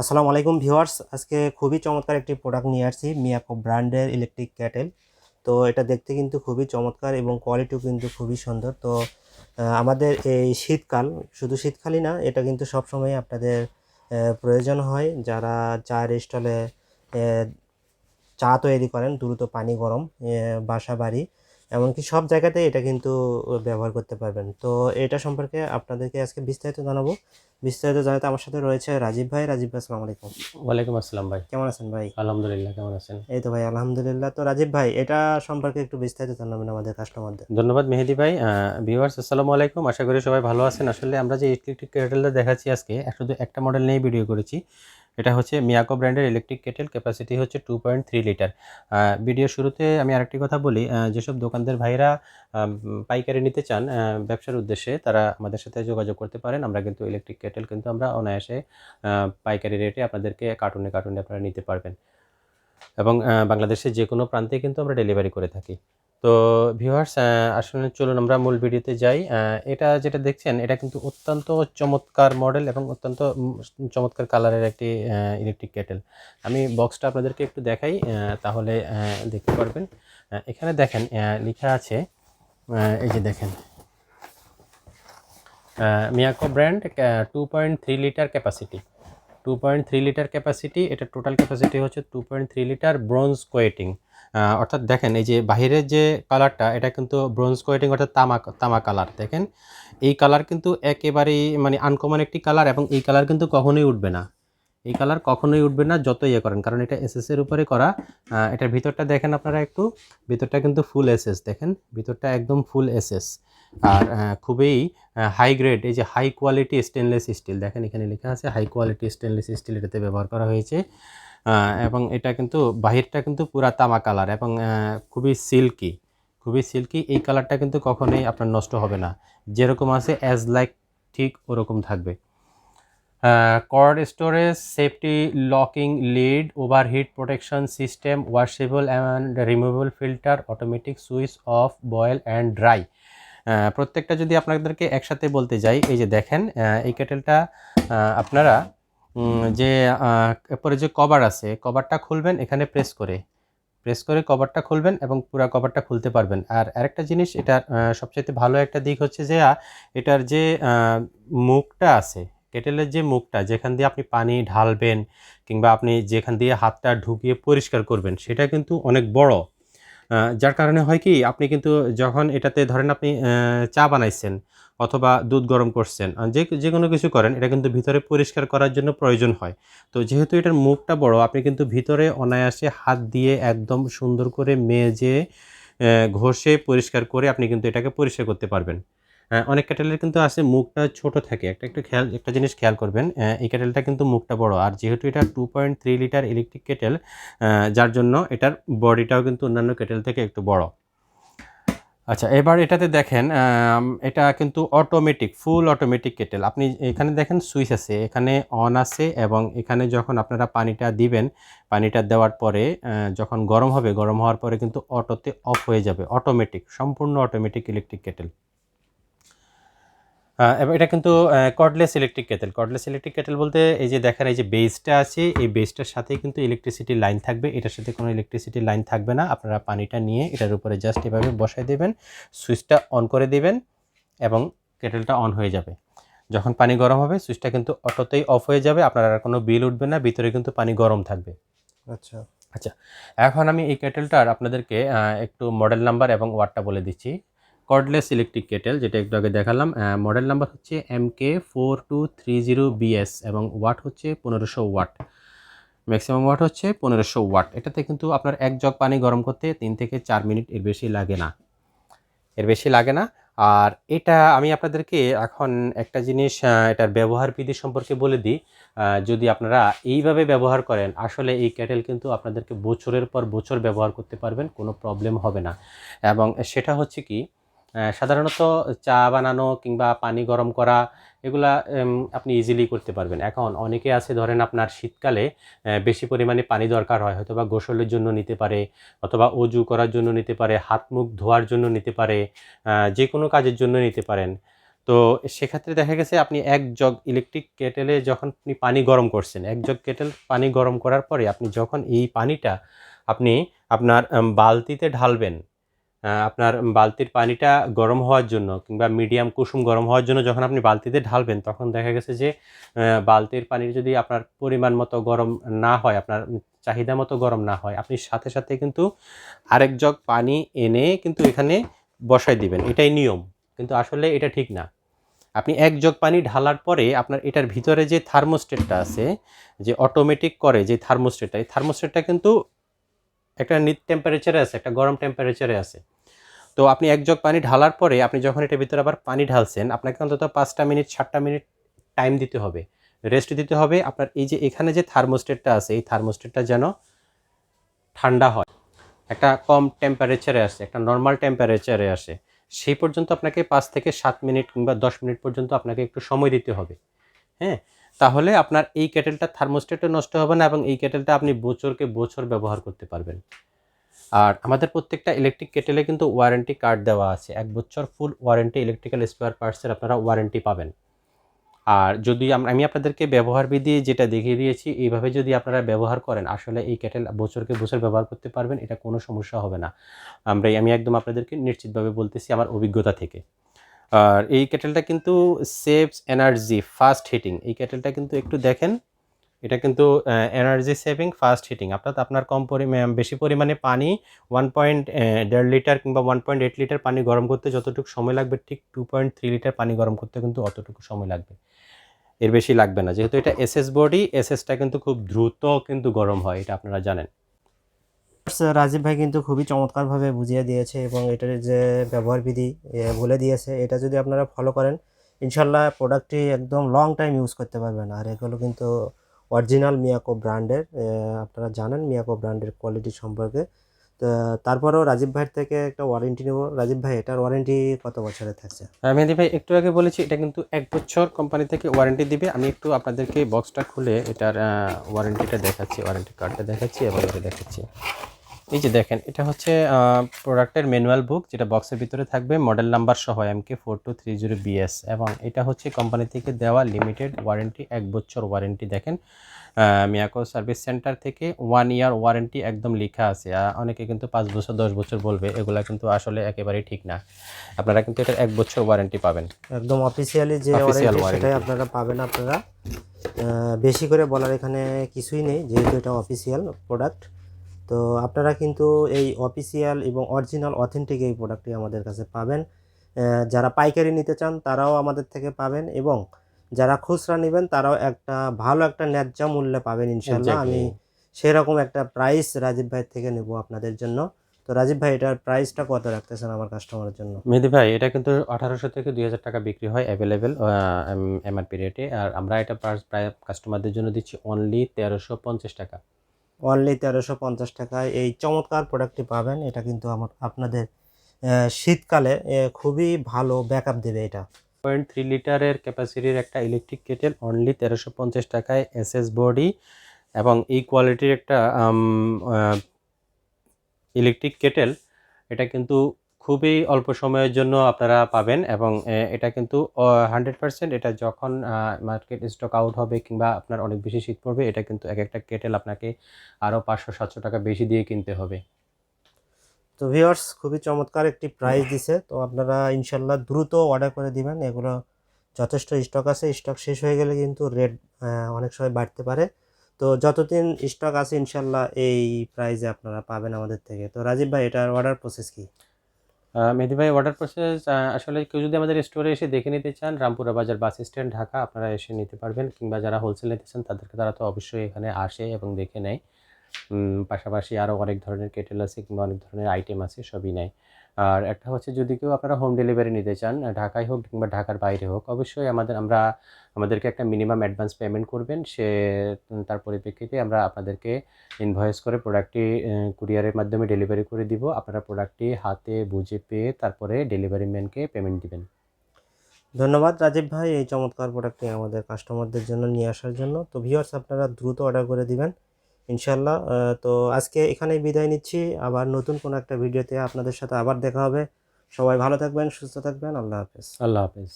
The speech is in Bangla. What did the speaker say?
আসসালামু আলাইকুম ভিউয়ার্স, আজকে খুবই চমৎকার একটি প্রোডাক্ট নিয়ে আসছি মিয়াকো ব্র্যান্ডের ইলেকট্রিক ক্যাটেল তো এটা দেখতে কিন্তু খুবই চমৎকার এবং কোয়ালিটিও কিন্তু খুবই সুন্দর। তো আমাদের এই শীতকাল, শুধু শীতকালই না, এটা কিন্তু সবসময় আপনাদের প্রয়োজন হয়। যারা চায়ের স্টলে চা তৈরি করেন, দ্রুত পানি গরম বাসা বাড়ি এমনকি সব জায়গাতে এটা কিন্তু ব্যবহার করতে পারবেন। তো এটা সম্পর্কে আপনাদেরকে আজকে বিস্তারিত জানাব। বিস্তারিত জানাতে আমার সাথে রয়েছে রাজীব ভাই। রাজীব ভাই আসসালামু আলাইকুম। ওয়ালাইকুম আসসালাম ভাই। কেমন আছেন ভাই? আলহামদুলিল্লাহ কেমন আছেন? এই তো ভাই আলহামদুলিল্লাহ। তো রাজীব ভাই এটা সম্পর্কে একটু বিস্তারিত জানাবেন আমাদের কাস্টমারদের। ধন্যবাদ মেহেদি ভাই। ভিউয়ার্স আসসালামু আলাইকুম। আশা করি সবাই ভালো আছেন। আসলে আমরা যে ইলেকট্রিক কেটেলটা দেখাচ্ছি আজকে শুধু একটা মডেল নিয়ে ভিডিও করেছি। এটা হচ্ছে মিয়াকো ব্র্যান্ডের ইলেকট্রিক কেটেল ক্যাপাসিটি হচ্ছে two point three litre video শুরুতে আমি আরেকটি কথা বলি যেসব দোকানদার ভাইরা পাইকারি নিতে চান ব্যবসার উদ্দেশ্যে, তারা আমাদের সাথে যোগাযোগ করতে পারেন। আমরা কিন্তু ইলেকট্রিক কেটেল কিন্তু আমরা অনায়াসে পাইকারি রেটে আপনাদেরকে কার্টুনে কার্টুনে আপনারা নিতে পারবেন। এবং বাংলাদেশের যে কোনো প্রান্তে কিন্তু আমরা ডেলিভারি করে থাকি। তো ভিউয়ার্স আসলে চলুন আমরা মূল ভিডিওতে যাই। এটা যেটা দেখছেন, এটা কিন্তু অত্যন্ত চমৎকার মডেল এবং অত্যন্ত চমৎকার কালারের একটি ইলেকট্রিক কেটেল আমি বক্সটা আপনাদেরকে একটু দেখাই তাহলে দেখতে পারবেন। এখানে দেখেন লেখা আছে এই যে দেখেন। Miyako brand two point three litre capacity two point three litre capacity এটা টোটাল ক্যাপাসিটি হচ্ছে two point three litre bronze coating অর্থাৎ দেখেন, এই যে বাহিরের যে কালারটা এটা কিন্তু ব্রোঞ্জ কোয়েটিং অর্থাৎ তামা তামা কালার দেখেন? এই কালার কিন্তু একেবারেই মানে আনকমন একটি কালার এবং এই কালার কিন্তু কখনোই উঠবে না। এই কালার কখনোই উঠবে না যত ইয়ে করেন, কারণ এটা এসএস এর উপরে করা এটার ভিতরটা দেখেন আপনারা একটু, ভিতরটা কিন্তু ফুল এসএস দেখেন? ভিতরটা একদম ফুল এসএস আর খুবই হাই গ্রেড এই যে হাই কোয়ালিটি স্টেনলেস স্টিল দেখেন এখানে লেখা আছে হাই কোয়ালিটি স্টেনলেস স্টিল এটাতে ব্যবহার করা হয়েছে। এবং এটা কিন্তু বাহিরটা কিন্তু পুরা তামা কালার এবং খুবই সিল্কি খুবই সিল্কি। এই কালারটা কিন্তু কখনোই আপনার নষ্ট হবে না। যেরকম আছে অ্যাজ লাইক ঠিক ওরকম থাকবে। Cord storage safety locking lid overheat protection system washable and removable filter automatic switch off boil and dry প্রত্যেকটা যদি আপনাদেরকে একসাথে বলতে যাই, এই যে দেখেন এই কেটেলটা আপনারা যে এরপরে যে কভার আছে কভারটা খুলবেন এখানে প্রেস করে। প্রেস করে কভারটা খুলবেন এবং পুরো কভারটা খুলতে পারবেন। আর আরেকটা জিনিস এটার সবচেয়ে ভালো একটা দিক হচ্ছে যে এটার যে মুখটা আছে কেটেলের যে মুখটা যেখান দিয়ে আপনি পানি ঢালবেন কিংবা আপনি যেখান দিয়ে হাতটা ঢুকিয়ে পরিষ্কার করবেন সেটা কিন্তু অনেক বড়। যার কারণে হয় কি, আপনি কিন্তু যখন এটাতে ধরেন আপনি চা বানাইছেন অথবা দুধ গরম করছেন যে যে কোনো কিছু করেন, এটা কিন্তু ভিতরে পরিষ্কার করার জন্য প্রয়োজন হয়। তো যেহেতু এটার মুখটা বড়, আপনি কিন্তু ভিতরে অনায়াসে হাত দিয়ে একদম সুন্দর করে মেজে ঘষে পরিষ্কার করে আপনি কিন্তু এটাকে পরিষ্কার করতে পারবেন। অনেক ক্যাটেলের কিন্তু আছে, মুখটা ছোট থাকে। একটা, একটু খেয়াল, একটা জিনিস খেয়াল করবেন এই ক্যাটেলটা কিন্তু মুখটা বড়। আর যেহেতু এটা two point three litre electric kettle যার জন্য এটার বডিটাও কিন্তু অন্যান্য কেটেল থেকে একটু বড়। আচ্ছা এবার এটাতে দেখেন এটা কিন্তু অটোমেটিক ফুল অটোমেটিক কেটেল আপনি এখানে দেখেন সুইচ আছে, এখানে অন আছে এবং এখানে যখন আপনারা পানিটা দিবেন, পানিটা দেওয়ার পরে যখন গরম হবে, গরম হওয়ার পরে কিন্তু অটোতে অফ হয়ে যাবে অটোমেটিক সম্পূর্ণ অটোমেটিক ইলেকট্রিক কেটেল এবার এটা কিন্তু cordless electric kettle cordless electric kettle বলতে এই যে দেখেন এই যে বেসটা আছে এই বেসটার সাথেই কিন্তু ইলেকট্রিসিটি লাইন থাকবে। এটার সাথে কোনো ইলেকট্রিসিটি লাইন থাকবে না। আপনারা পানিটা নিয়ে এটার উপরে জাস্ট এভাবে বসাই দেবেন সুইচটা অন করে দেবেন এবং কেটেলটা অন হয়ে যাবে। যখন পানি গরম হবে সুইচটা কিন্তু অটোতেই অফ হয়ে যাবে। আপনার আর কোনো বিল উঠবে না ভিতরে কিন্তু পানি গরম থাকবে। আচ্ছা। আচ্ছা এখন আমি এই কেটেলটার আপনাদেরকে একটু মডেল নাম্বার এবং ওয়াটটা বলে দিচ্ছি। কর্ডলেস ইলেকট্রিক কেটেল যেটা একটু আগে দেখালাম মডেল নাম্বার হচ্ছে M K four two three zero BS এবং ওয়াট হচ্ছে পনেরোশো ওয়াট ম্যাক্সিমাম ওয়াট হচ্ছে পনেরোশো ওয়াট এটাতে কিন্তু আপনার এক জগ পানি গরম করতে তিন থেকে চার মিনিট এর বেশি লাগে না। এর বেশি লাগে না। আর এটা আমি আপনাদেরকে এখন একটা জিনিস এটার ব্যবহার বিধি সম্পর্কে বলে দিই। যদি আপনারা এইভাবে ব্যবহার করেন, আসলে এই ক্যাটেল কিন্তু আপনাদেরকে বছরের পর বছর ব্যবহার করতে পারবেন, কোনো প্রবলেম হবে না। এবং সেটা হচ্ছে কি সাধারণত চা বানানো কিংবা পানি গরম করা, এগুলা আপনি ইজিলি করতে পারবেন। এখন অনেকে আছে, ধরেন আপনার শীতকালে বেশি পরিমাণে পানি দরকার হয় হয়তো বা গোসলের জন্য নিতে পারে, অথবা অজু করার জন্য নিতে পারে, হাত মুখ ধোয়ার জন্য নিতে পারে যে কোনো কাজের জন্য নিতে পারেন। তো সেক্ষেত্রে দেখা গেছে, আপনি এক জগ ইলেকট্রিক কেটেলে যখন আপনি পানি গরম করছেন, এক জগ কেটেল পানি গরম করার পরে আপনি যখন এই পানিটা আপনি আপনার বালতিতে ঢালবেন আপনার বালতির পানিটা গরম হওয়ার জন্য কিংবা মিডিয়াম কুসুম গরম হওয়ার জন্য যখন আপনি বালতিতে ঢালবেন, তখন দেখা গেছে যে বালতির পানি যদি আপনার পরিমাণ মতো গরম না হয়, আপনার চাহিদা মতো গরম না হয়, আপনি সাথে সাথে কিন্তু আরেক জগ পানি এনে কিন্তু এখানে বসাই দিবেন। এটাই নিয়ম। কিন্তু আসলে এটা ঠিক না। আপনি এক জগ পানি ঢালার পরে আপনার এটার ভিতরে যে থার্মোস্টেটটা আছে, যে অটোমেটিক করে যে থার্মোস্টেটটা, এই থার্মোস্টেটটা কিন্তু একটা নিট টেম্পারেচারে আছে, একটা গরম টেম্পারেচারে আছে। তো আপনি এক জগ পানি ঢালার পরে আপনি যখন এটার ভিতরে আবার পানি ঢালছেন, আপনাকে অন্তত পাঁচটা মিনিট, সাতটা মিনিট টাইম দিতে হবে। রেস্ট দিতে হবে। আপনার এই যে এখানে যে থার্মোস্টেটটা আছে, এই থার্মোস্টেটটা যেন ঠান্ডা হয়। একটা কম টেম্পারেচারে আসে একটা নর্মাল টেম্পারেচারে আসে সেই পর্যন্ত আপনাকে পাঁচ থেকে সাত মিনিট কিংবা দশ মিনিট পর্যন্ত আপনাকে একটু সময় দিতে হবে। হ্যাঁ? তাহলে আপনার এই কেটেলটা থার্মোস্টেটও নষ্ট হবে না এবং এই কেটেলটা আপনি বছরকে বছর ব্যবহার করতে পারবেন। আর আমাদের প্রত্যেকটা ইলেকট্রিক কেটেলে কিন্তু ওয়ারেন্টি কার্ড দেওয়া আছে। এক বছর ফুল ওয়ারেন্টি ইলেকট্রিক্যাল স্পেয়ার পার্টসের আপনারা ওয়ারেন্টি পাবেন। আর যদি আমি আপনাদেরকে ব্যবহার বিধি যেটা দেখিয়ে দিয়েছি, এইভাবে যদি আপনারা ব্যবহার করেন, আসলে এই কেটেল বছরকে বছর ব্যবহার করতে পারবেন, এটা কোনো সমস্যা হবে না। আমরা আমি একদম আপনাদেরকে নিশ্চিতভাবে বলতেছি আমার অভিজ্ঞতা থেকে। আর এই কেটেলটা কিন্তু সেভস এনার্জি, ফাস্ট হিটিং। এই কেটেলটা কিন্তু একটু দেখেন, এটা কিন্তু এনার্জি সেভিং, ফাস্ট হিটিং। অর্থাৎ আপনার কম পরিমাণ বেশি পরিমাণে পানি ওয়ান পয়েন্ট দেড় লিটার কিংবা ওয়ান পয়েন্ট এইট লিটার পানি গরম করতে যতটুকু সময় লাগবে, ঠিক টু পয়েন্ট থ্রি লিটার পানি গরম করতে কিন্তু অতটুকু সময় লাগবে। এর বেশি লাগবে না। যেহেতু এটা এসএস বডি, এসএসটা কিন্তু খুব দ্রুত কিন্তু গরম হয়, এটা আপনারা জানেন। রাজীব ভাই কিন্তু খুবই চমৎকারভাবে বুঝিয়ে দিয়েছে এবং এটার যে ব্যবহার বিধি বলে দিয়েছে, এটা যদি আপনারা ফলো করেন, ইনশাল্লাহ প্রোডাক্টটি একদম লং টাইম ইউজ করতে পারবেন। আর এগুলো কিন্তু অরিজিনাল মিয়াকো ব্র্যান্ডের আপনারা জানেন মিয়াকো ব্র্যান্ডের কোয়ালিটি সম্পর্কে। তো, তারপরেও রাজীব ভাইয়ের থেকে একটা ওয়ারেন্টি নেব। রাজীব ভাই, এটার ওয়ারেন্টি কত বছরের থাকছে? মেহেদি ভাই, একটু আগে বলেছি, এটা কিন্তু এক বছর কোম্পানি থেকে ওয়ারেন্টি দিবে। আমি একটু আপনাদেরকে বক্সটা খুলে এটার ওয়ারেন্টিটা দেখাচ্ছি ওয়ারেন্টি কার্ডটা দেখাচ্ছি এবং এটা দেখাচ্ছি। এই যে দেখেন এটা হচ্ছে প্রোডাক্টের ম্যানুয়াল বুক যেটা বক্সের ভিতরে থাকবে মডেল নাম্বার সহ M K four two three zero BS এবং এটা হচ্ছে কোম্পানি থেকে দেওয়া লিমিটেড ওয়ারেন্টি এক বছর ওয়ারেন্টি দেখেন। মিয়াকো সার্ভিস সেন্টার থেকে ওয়ান ইয়ার ওয়ারেন্টি একদম লেখা আছে। অনেকে কিন্তু পাঁচ বছর দশ বছর বলবে এগুলা কিন্তু আসলে একেবারেই ঠিক না। আপনারা কিন্তু এটা এক বছর ওয়ারেন্টি পাবেন। একদম অফিসিয়ালি যে ওয়ারেন্টি আপনারা পাবেন আপনারা। বেশি করে বলার এখানে কিছুই নেই যেহেতু এটা অফিসিয়াল প্রোডাক্ট। তো আপনারা কিন্তু এই অফিসিয়াল এবং অরিজিনাল অথেন্টিক এই প্রোডাক্টটি আমাদের কাছে পাবেন। যারা পাইকারি নিতে চান তারাও আমাদের থেকে পাবেন এবং যারা খুচরা নেবেন তারাও একটা ভালো একটা ন্যায্য মূল্যে পাবেন ইনশাল্লাহ আমি সেরকম একটা প্রাইস রাজীব ভাইয়ের থেকে নেব আপনাদের জন্য। তো রাজীব ভাই এটার প্রাইসটা কত রাখতেছেন আমার কাস্টমারের জন্য? মেহেদি ভাই এটা কিন্তু আঠারোশো থেকে দুই হাজার টাকা বিক্রি হয় অ্যাভেলেবেল এমআরপি রেটে আর আমরা এটা প্রায় কাস্টমারদের জন্য দিচ্ছি অনলি তেরোশো পঞ্চাশ টাকা। অনলি তেরোশো পঞ্চাশ টাকায় এই চমৎকার প্রোডাক্টটি পাবেন। এটা কিন্তু আমার, আপনাদের শীতকালে খুবই ভালো ব্যাকআপ দেবে এটা। পয়েন্ট থ্রি লিটারের ক্যাপাসিটির একটা ইলেকট্রিক কেটেল অনলি তেরোশো পঞ্চাশ টাকায় এস এস বডি এবং এই কোয়ালিটির একটা ইলেকট্রিক কেটেল এটা কিন্তু খুবই অল্প সময়ের জন্য আপনারা পাবেন এবং এটা কিন্তু হান্ড্রেড পার্সেন্ট এটা যখন মার্কেট স্টক আউট হবে কিংবা আপনার অনেক বেশি শীত পড়বে, এটা কিন্তু এক একটা কেটেল আপনাকে আরও পাঁচশো সাতশো টাকা বেশি দিয়ে কিনতে হবে। তো ভিউয়ার্স খুবই চমৎকার একটি প্রাইস দিছে। তো আপনারা ইনশাল্লাহ দ্রুত অর্ডার করে দিবেন। এগুলো যথেষ্ট স্টক আছে। স্টক শেষ হয়ে গেলে কিন্তু রেট অনেক সময় বাড়তে পারে। তো যতদিন স্টক আছে, ইনশাল্লাহ এই প্রাইজে আপনারা পাবেন আমাদের থেকে। তো রাজীব ভাই, এটার অর্ডার প্রসেস কি? মেহেদি ভাই অর্ডার প্রসেস আসলে কেউ যদি আমাদের স্টোরে এসে দেখে নিতে চান, রামপুরা বাজার বাস স্ট্যান্ড ঢাকা, আপনারা এসে নিতে পারবেন। কিংবা যারা হোলসেল নিতে চান, তাদেরকে তারা তো অবশ্যই এখানে আসে এবং দেখে নেয়। পাশাপাশি আরও অনেক ধরনের কেটেল আছে কিংবা অনেক ধরনের আইটেম আছে, সবই নেয়। আর একটা হচ্ছে যদি কেউ আপনারা হোম ডেলিভারি নিতে চান ঢাকায় হোক কিংবা ঢাকার বাইরে হোক, অবশ্যই আমাদের আমরা, আমাদেরকে একটা মিনিমাম অ্যাডভান্স পেমেন্ট করবেন। সে তার পরিপ্রেক্ষিতে আমরা আপনাদেরকে ইনভয়েস করে প্রোডাক্টটি কুরিয়ারের মাধ্যমে ডেলিভারি করে দিব। আপনারা প্রোডাক্টটি হাতে বুঝে পেয়ে তারপরে ডেলিভারি ম্যানকে পেমেন্ট দিবেন। ধন্যবাদ রাজীব ভাই এই চমৎকার প্রোডাক্টটি আমাদের কাস্টমারদের জন্য নিয়ে আসার জন্য। তো ভিউয়ার্স আপনারা দ্রুত অর্ডার করে দিবেন। ইনশাল্লাহ তো আজকে এখানেই বিদায় নিচ্ছি। আবার নতুন কোনো একটা ভিডিওতে আপনাদের সাথে আবার দেখা হবে। সবাই ভালো থাকবেন, সুস্থ থাকবেন। আল্লাহ হাফেজ। আল্লাহ হাফেজ।